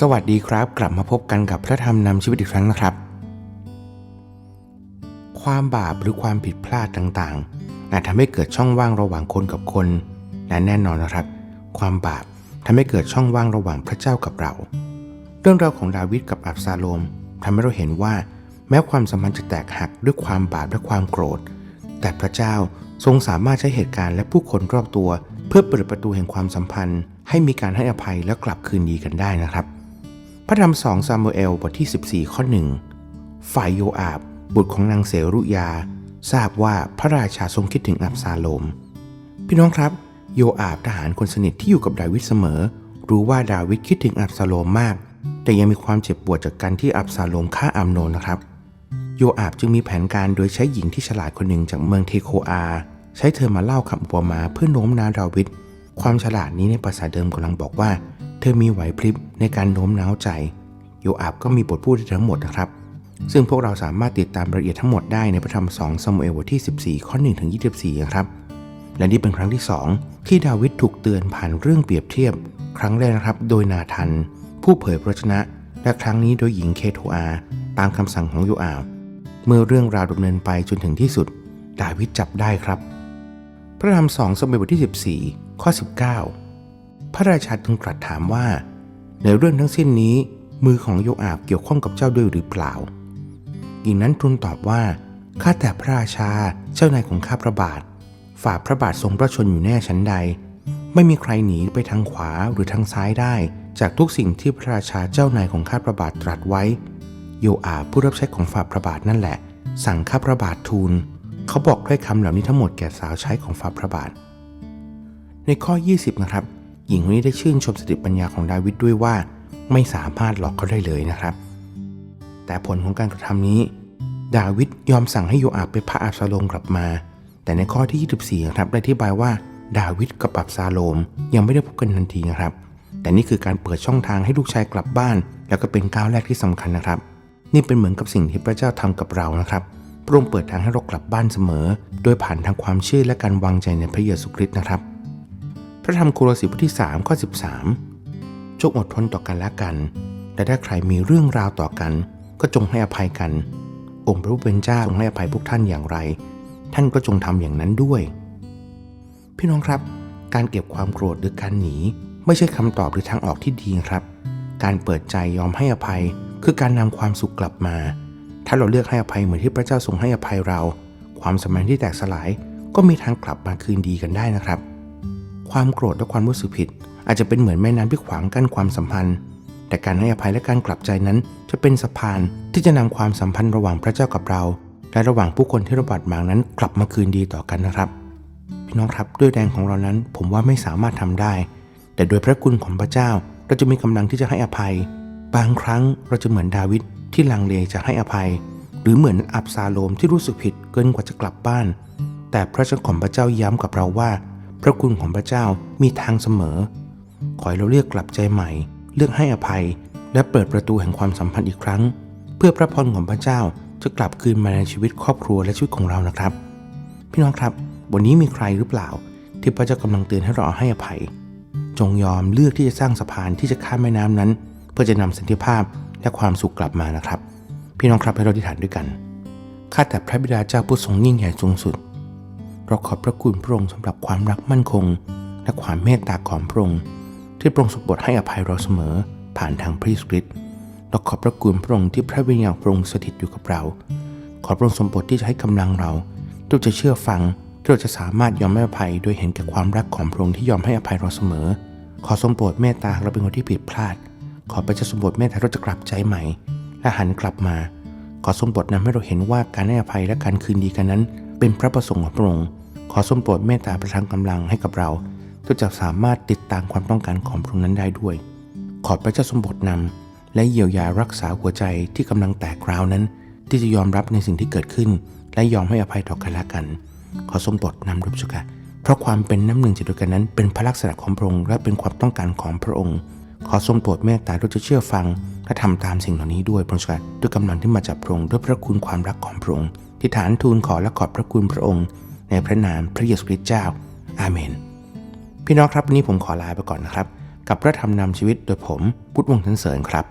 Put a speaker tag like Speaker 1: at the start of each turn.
Speaker 1: สวัสดีครับ กลับมาพบกันกับพระธรรมนำชีวิตอีกครั้งนะครับ ความบาปหรือความผิดพลาดต่างๆอาจทำให้เกิดช่องว่างระหว่างคนกับคนและแน่นอนนะครับ ความบาปทำให้เกิดช่องว่างระหว่างพระเจ้ากับเรา เรื่องราวของดาวิดกับอับซาโลมทำให้เราเห็นว่า แม้ความสัมพันธ์จะแตกหักด้วยความบาปและความโกรธ แต่พระเจ้าทรงสามารถใช้เหตุการณ์และผู้คนรอบตัว เพื่อเปิดประตูแห่งความสัมพันธ์ ให้มีการให้อภัยและกลับคืนดีกันได้นะครับ ระธรรมสองซามูเอลบทที่ 14 ข้อหนึ่งฝ่ายโยอาบ บุตรของนางเสรุยา ทราบว่าพระราชาทรงคิดถึงอับซาโลม พี่น้องครับ โยอาบทหารคนสนิทที่อยู่กับดาวิดเสมอ รู้ว่าดาวิดคิดถึงอับซาโลมมาก แต่ยังมีความเจ็บปวดจากการที่อับซาโลมฆ่าอัมโนนนะครับ โยอาบจึงมีแผนการโดยใช้หญิงที่ฉลาดคนหนึ่งจากเมืองเทโคอา ใช้เธอมาเล่าคำอุปมาเพื่อโน้มน้าวดาวิดความฉลาดนี้ในภาษาเดิมกำลังบอกว่า เธอมีไหวพริบในการโน้มน้าวใจ โยอาบก็มีบทพูดทั้งหมดนะครับ ซึ่งพวกเราสามารถติดตามรายละเอียดทั้งหมดได้ในพระธรรม2ซามูเอลบทที่ 14 ข้อ1ถึง24นะครับ และนี่เป็นครั้งที่ 2 ที่ดาวิดถูกเตือนผ่านเรื่องเปรียบเทียบ ครั้งแรกนะครับ โดยนาทัน ผู้เผยพระชนะ และครั้งนี้โดยหญิงเคโทอา ตามคำสั่งของโยอาบเมื่อเรื่องราวดำเนินไปจนถึงที่สุด ดาวิดจับได้ครับ พระธรรม2ซามูเอลบทที่ 14 ข้อ 19 พระราชาจึงตรัสถามว่า ในเรื่องทั้งสิ้นนี้ มือของโยอาบเกี่ยวข้องกับเจ้าด้วยหรือเปล่าหญิงนั้นทูลตอบว่าข้าแต่พระราชาเจ้านายของข้าพระบาท ฝ่าพระบาททรงพระชนอยู่แน่ชั้นใด ไม่มีใครหนีไปทางขวาหรือทางซ้ายได้ จากทุกสิ่งที่พระราชาเจ้านายของข้าพระบาทตรัสไว้ โยอาบผู้รับใช้ของฝ่าพระบาทนั่นแหละ สั่งข้าพระบาททูลเขาบอกถ้อยคำเหล่านี้ทั้งหมดแก่สาวใช้ของฝ่าพระบาท ในข้อ 20 นะครับ หญิงคนนี้ได้ชื่นชมสติปัญญาของดาวิดด้วยว่า ไม่สามารถหลอกเขาได้เลยนะครับ แต่ผลของการกระทำนี้ ดาวิดยอมสั่งให้โยอาบไปพาอับซาโลมกลับมา แต่ในข้อที่ 24นะครับได้อธิบายว่าดาวิดกับอับซาโลมยังไม่ได้พบกันทันทีนะครับ แต่นี่คือการเปิดช่องทางให้ลูกชายกลับบ้าน แล้วก็เป็นก้าวแรกที่สำคัญนะครับ นี่เป็นเหมือนกับสิ่งที่พระเจ้าทำกับเรานะครับพระองค์เปิดทางให้เรากลับบ้านเสมอ โดยผ่านทางความเชื่อและการวางใจในพระเยซูคริสต์นะครับ พระธรรมคโลสีบทที่3ข้อ13 จงอดทนต่อกันและกัน และถ้าใครมีเรื่องราวต่อกัน ก็จงให้อภัยกัน องค์พระผู้เป็นเจ้าทรงให้อภัยพวกท่านอย่างไร ท่านก็จงทำอย่างนั้นด้วย พี่น้องครับ การเก็บความโกรธหรือการหนี ไม่ใช่คำตอบหรือทางออกที่ดีครับ การเปิดใจยอมให้อภัย คือการนำความสุขกลับมา ถ้าเราเลือกให้อภัยเหมือนที่พระเจ้าทรงให้อภัยเรา ความสัมพันธ์ที่แตกสลายก็มีทางกลับมาคืนดีกันได้นะครับ ความโกรธและความรู้สึกผิด อาจจะเป็นเหมือนแม่น้ำที่ขวางกั้นความสัมพันธ์ แต่การให้อภัยและการกลับใจนั้น จะเป็นสะพานที่จะนำความสัมพันธ์ระหว่างพระเจ้ากับเรา และระหว่างผู้คนที่ระบาดหมางนั้นกลับมาคืนดีต่อกันนะครับ พี่น้องครับด้วยแรงของเรานั้น ผมว่าไม่สามารถทำได้ แต่โดยพระคุณของพระเจ้าเราจะมีกำลังที่จะให้อภัย บางครั้งเราจะเหมือนดาวิดที่ลังเลจะให้อภัย หรือเหมือนอับซาโลมที่รู้สึกผิดเกินกว่าจะกลับบ้าน แต่พระเจ้าของพระเจ้าย้ำกับเราว่า พระคุณของพระเจ้ามีทางเสมอ ขอให้เราเลือกกลับใจใหม่ เลือกให้อภัย และเปิดประตูแห่งความสัมพันธ์อีกครั้ง เพื่อพระพรของพระเจ้าจะกลับคืนมาในชีวิตครอบครัวและชีวิตของเรานะครับ พี่น้องครับ วันนี้มีใครหรือเปล่า ที่พระเจ้ากำลังเตือนให้เราให้อภัย จงยอมเลือกที่จะสร้างสะพานที่จะข้ามแม่น้ำนั้น เพื่อจะนำสันติภาพและความสุขกลับมานะครับ พี่น้องครับให้เราอธิษฐานด้วยกันข้าแต่พระบิดาเจ้าผู้ทรงยิ่งใหญ่สูงสุด เราขอบพระคุณพระองค์สำหรับความรักมั่นคง และความเมตตาของพระองค์ที่พระองค์ทรงโปรดให้อภัยเราเสมอผ่านทางพระคริสต์เราขอบพระคุณพระองค์ที่พระวิญญาณพระองค์สถิตอยู่กับเรา ขอพระองค์ทรงโปรดที่จะให้กำลังเราที่จะเชื่อฟังที่เราจะสามารถยอมให้อภัยโดยเห็นแก่ความรักของพระองค์ที่ยอมให้อภัยเราเสมอ ขอทรงโปรดเมตตาเราเป็นคนที่ผิดพลาด ขอพระเจ้าทรงโปรดเมตตาเราจะกลับใจใหม่ และหันกลับมา ขอทรงโปรดนำให้เราเห็นว่าการให้อภัยและการคืนดีกันนั้น เป็นพระประสงค์ของพระองค์ ขอทรงโปรดเมตตาประทานกำลังให้กับเราเพื่อจะสามารถติดตามความต้องการของพระองค์นั้นได้ด้วย ขอพระเจ้าทรงโปรดนำและเยียวยารักษาหัวใจที่กำลังแตกร้าวนั้น ที่จะยอมรับในสิ่งที่เกิดขึ้น และยอมให้อภัยต่อกันและกัน ขอทรงโปรดนำรูปสุกะเพราะความเป็นน้ำหนึ่งใจเดียวกันนั้น เป็นพระลักษณะของพระองค์และเป็นความต้องการของพระองค์ ขอทรงโปรดเมตตาเราจะเชื่อฟังและทำตามสิ่งเหล่านี้ด้วยพระองค์ด้วยกำลังที่มาจากพระองค์ด้วยพระคุณความรักของพระองค์ที่ฐานทูลขอและขอบพระคุณพระองค์ ในพระนามพระเยซูคริสต์เจ้า อาเมน พี่น้องครับวันนี้ผมขอลาไปก่อนนะครับ กับพระธรรมนำชีวิตโดยผมพุทธวงศ์ทันเสริญครับ